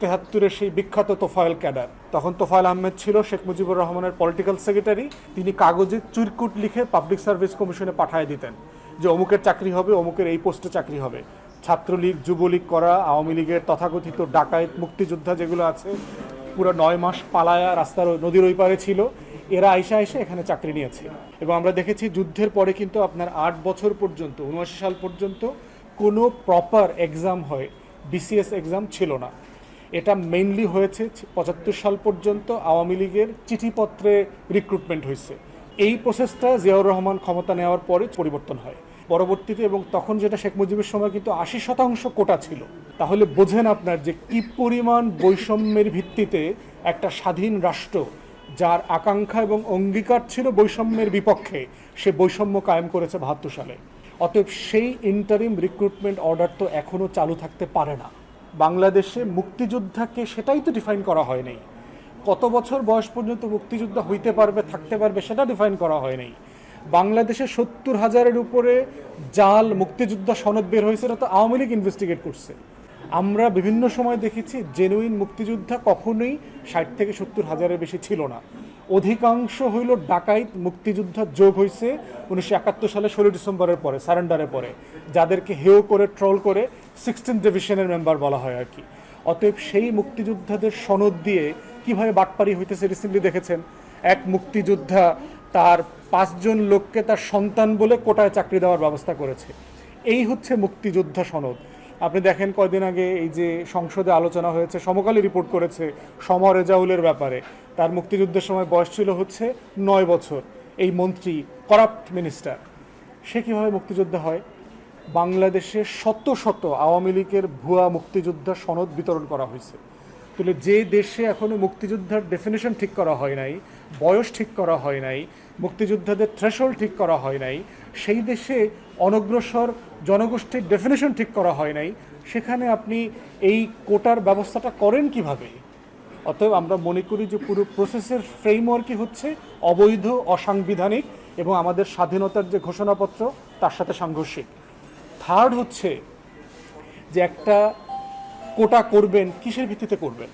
তেহাত্তরের সেই বিখ্যাত তোফায়েল ক্যাডার। তখন তোফায়েল আহমেদ ছিল শেখ মুজিবুর রহমানের পলিটিক্যাল সেক্রেটারি তিনি কাগজে চুরকুট লিখে পাবলিক সার্ভিস কমিশনে পাঠিয়ে দিতেন যে অমুকের চাকরি হবে, অমুকের এই পোস্টে চাকরি হবে। ছাত্রলীগ, যুবলীগ করা, আওয়ামী লীগের তথাকথিত ডাকায়েত, মুক্তিযোদ্ধা যেগুলো আছে, পুরো নয় মাস পালায়া রাস্তার নদীর ওই পারে ছিল, এরা আইসা এসে এখানে চাকরি নিয়েছে। এবং আমরা দেখেছি যুদ্ধের পরে কিন্তু আপনার আট বছর পর্যন্ত, উনআশি সাল পর্যন্ত কোনো প্রপার এক্সাম হয় বিসিএস এক্সাম ছিল না। এটা মেইনলি হয়েছে পঁচাত্তর সাল পর্যন্ত আওয়ামী লীগের চিঠিপত্রে রিক্রুটমেন্ট হয়েছে। এই প্রসেসটা জিয়াউর রহমান ক্ষমতা নেওয়ার পরে পরিবর্তন হয়। পরবর্তীতে এবং তখন যেটা শেখ মুজিবের সময় কিন্তু আশি শতাংশ কোটা ছিল। তাহলে বোঝেন আপনার যে কি পরিমাণ বৈষম্যের ভিত্তিতে একটা স্বাধীন রাষ্ট্র, যার আকাঙ্ক্ষা এবং অঙ্গীকার ছিল বৈষম্যের বিপক্ষে, সে বৈষম্য কায়েম করেছে বাহাত্তর সালে। অতএব সেই ইন্টারিম রিক্রুটমেন্ট অর্ডার তো এখনও চালু থাকতে পারে না। বাংলাদেশে মুক্তিযোদ্ধাকে সেটাই তো ডিফাইন করা হয় নাই কত বছর বয়স পর্যন্ত মুক্তিযোদ্ধা হইতে পারবে, থাকতে পারবে, সেটা ডিফাইন করা হয় নাই বাংলাদেশে সত্তর হাজারের উপরে জাল মুক্তিযোদ্ধা সনদ বের হয়েছে, এটা তো আওয়ামী লীগ ইনভেস্টিগেট করছে। আমরা বিভিন্ন সময় দেখেছি জেনুইন মুক্তিযোদ্ধা কখনোই ষাট থেকে সত্তর হাজারের বেশি ছিল না। অধিকাংশ হইল ডাকাইত, মুক্তিযোদ্ধা যোগ হয়েছে উনিশশো একাত্তর সালে ষোলো ডিসেম্বরের পরে, সারেন্ডারের পরে, যাদেরকে হেও করে, ট্রল করে সিক্সটিন ডিভিশনের মেম্বার বলা হয় আর কি। অতএব সেই মুক্তিযোদ্ধাদের সনদ দিয়ে কীভাবে বাটপারি হইতেছে রিসেন্টলি দেখেছেন? এক মুক্তিযোদ্ধা তার পাঁচজন লোককে তার সন্তান বলে কোটায় চাকরি দেওয়ার ব্যবস্থা করেছে। এই হচ্ছে মুক্তিযোদ্ধা সনদ। আপনি দেখেন কয়দিন আগে এই যে সংসদে আলোচনা হয়েছে সমকালী রিপোর্ট করেছে সমর রেজাউলের ব্যাপারে। তার মুক্তিযুদ্ধের সময় বয়স ছিল হচ্ছে নয় বছর। এই মন্ত্রী করাপ্ট মিনিস্টার সে কীভাবে মুক্তিযোদ্ধা হয়? বাংলাদেশে শত শত আওয়ামী লীগের ভুয়া মুক্তিযোদ্ধা সনদ বিতরণ করা হয়েছে। তাহলে যে দেশে এখনও মুক্তিযোদ্ধার ডেফিনেশন ঠিক করা হয় নাই, বয়স ঠিক করা হয় নাই, মুক্তিযোদ্ধাদের থ্রেশল ঠিক করা হয় নাই, সেই দেশে অনগ্রসর জনগোষ্ঠীর ডেফিনেশন ঠিক করা হয় নাই, সেখানে আপনি এই কোটার ব্যবস্থাটা করেন কীভাবে? অতএব আমরা মনে করি যে পুরো প্রসেসের ফ্রেমওয়ার্কই হচ্ছে অবৈধ, অসাংবিধানিক এবং আমাদের স্বাধীনতার যে ঘোষণাপত্র, তার সাথে সাংঘর্ষিক। থার্ড হচ্ছে যে একটা কোটা করবেন, কিসের ভিত্তিতে করবেন?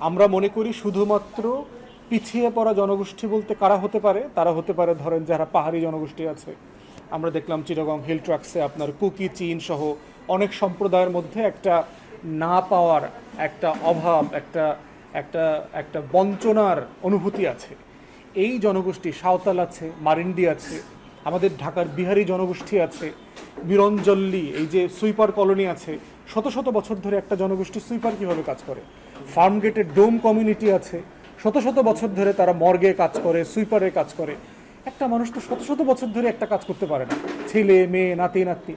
আমরা মনে করি শুধুমাত্র পিছিয়ে পড়া জনগোষ্ঠী বলতে কারা হতে পারে? তারা হতে পারে ধরেন যারা পাহাড়ি জনগোষ্ঠী আছে। আমরা দেখলাম চিরগং হিল ট্রাক্সে আপনার কুকি, চীন সহ অনেক সম্প্রদায়ের মধ্যে একটা না পাওয়ার একটা অভাব, একটা একটা একটা বঞ্চনার অনুভূতি আছে। এই জনগোষ্ঠী সাঁওতাল আছে, মারিন্ডি আছে, আমাদের ঢাকার বিহারি জনগোষ্ঠী আছে, বিরঞ্জল্লি, এই যে সুইপার কলোনি আছে, শত শত বছর ধরে একটা জনগোষ্ঠী সুইপার কীভাবে কাজ করে? ফার্ম গেটের ডোম কমিউনিটি আছে, শত শত বছর ধরে তারা মর্গে কাজ করে, সুইপারে কাজ করে। একটা মানুষ তো শত শত বছর ধরে একটা কাজ করতে পারে না। ছেলে, মেয়ে, নাতি নাতি